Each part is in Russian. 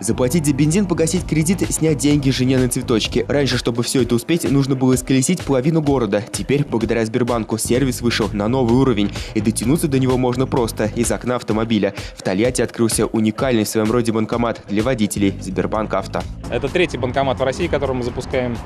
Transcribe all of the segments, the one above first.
Заплатить за бензин, погасить кредит, снять деньги жене на цветочки. Раньше, чтобы все это успеть, нужно было исколесить половину города. Теперь, благодаря Сбербанку, сервис вышел на новый уровень. И дотянуться до него можно просто, из окна автомобиля. В Тольятти открылся уникальный в своем роде банкомат для водителей Сбербанк Авто. Это третий банкомат в России, который мы запускаем.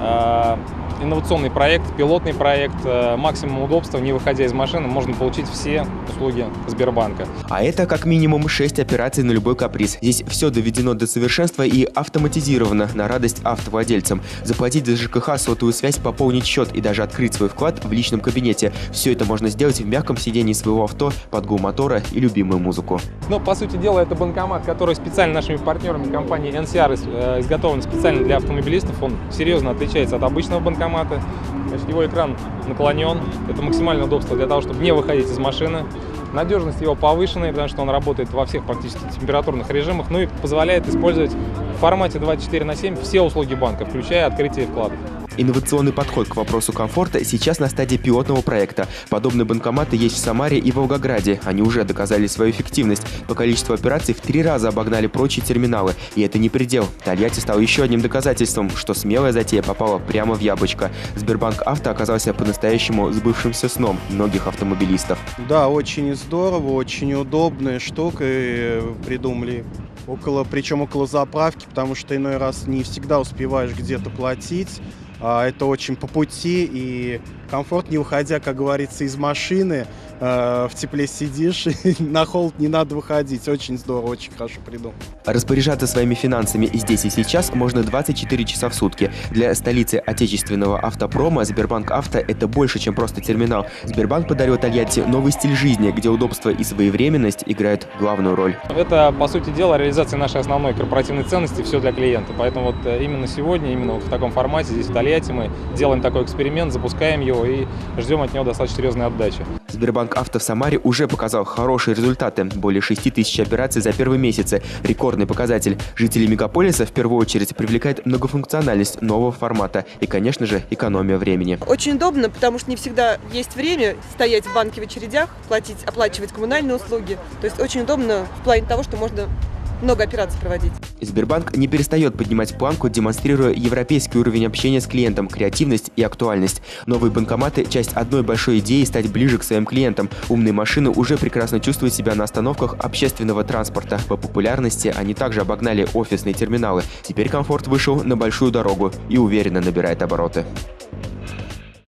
А, инновационный проект, пилотный проект, э, максимум удобства, не выходя из машины, можно получить все услуги Сбербанка. А это как минимум 6 операций на любой каприз. Здесь все доведено до совершенства и автоматизировано на радость автовладельцам. Заплатить за ЖКХ, сотовую связь, пополнить счет и даже открыть свой вклад в личном кабинете. Все это можно сделать в мягком сидении своего авто, под гул мотора и любимую музыку. Ну, по сути дела, это банкомат, который специально нашими партнерами компании NCR э, изготовлен специально для автомобилистов. Он серьезно отличается от обычного банкомата. Значит, его экран наклонен. Это максимальное удобство для того, чтобы не выходить из машины. Надежность его повышенная, потому что он работает во всех практически температурных режимах, ну и позволяет использовать в формате 24 на 7 все услуги банка, включая открытие вкладов. Инновационный подход к вопросу комфорта сейчас на стадии пилотного проекта. Подобные банкоматы есть в Самаре и Волгограде. Они уже доказали свою эффективность. По количеству операций в три раза обогнали прочие терминалы. И это не предел. Тольятти стал еще одним доказательством, что смелая затея попала прямо в яблочко. Сбербанк Авто оказался по-настоящему сбывшимся сном многих автомобилистов. Да, очень здорово, очень удобная штука придумали около, причем около заправки, потому что иной раз не всегда успеваешь где-то платить. А, это очень по пути и комфорт, не выходя, как говорится, из машины, э, в тепле сидишь, на холод не надо выходить. Очень здорово, очень хорошо придумал. Распоряжаться своими финансами здесь и сейчас можно 24 часа в сутки. Для столицы отечественного автопрома Сбербанк Авто – это больше, чем просто терминал. Сбербанк подарил Тольятти новый стиль жизни, где удобство и своевременность играют главную роль. Это, по сути дела, реализация нашей основной корпоративной ценности «Все для клиента». Поэтому вот э, именно сегодня, именно вот в таком формате здесь в Тольятти мы делаем такой эксперимент, запускаем его и ждем от него достаточно серьезной отдачи. Сбербанк Авто в Самаре уже показал хорошие результаты. Более 6 тысяч операций за первые месяцы. Рекордный показатель. Жители мегаполиса в первую очередь привлекает многофункциональность нового формата и, конечно же, экономия времени. Очень удобно, потому что не всегда есть время стоять в банке в очередях, платить, оплачивать коммунальные услуги. То есть очень удобно в плане того, что можно много операций проводить. Сбербанк не перестает поднимать планку, демонстрируя европейский уровень общения с клиентом, креативность и актуальность. Новые банкоматы – часть одной большой идеи стать ближе к своим клиентам. Умные машины уже прекрасно чувствуют себя на остановках общественного транспорта. По популярности они также обогнали офисные терминалы. Теперь комфорт вышел на большую дорогу и уверенно набирает обороты.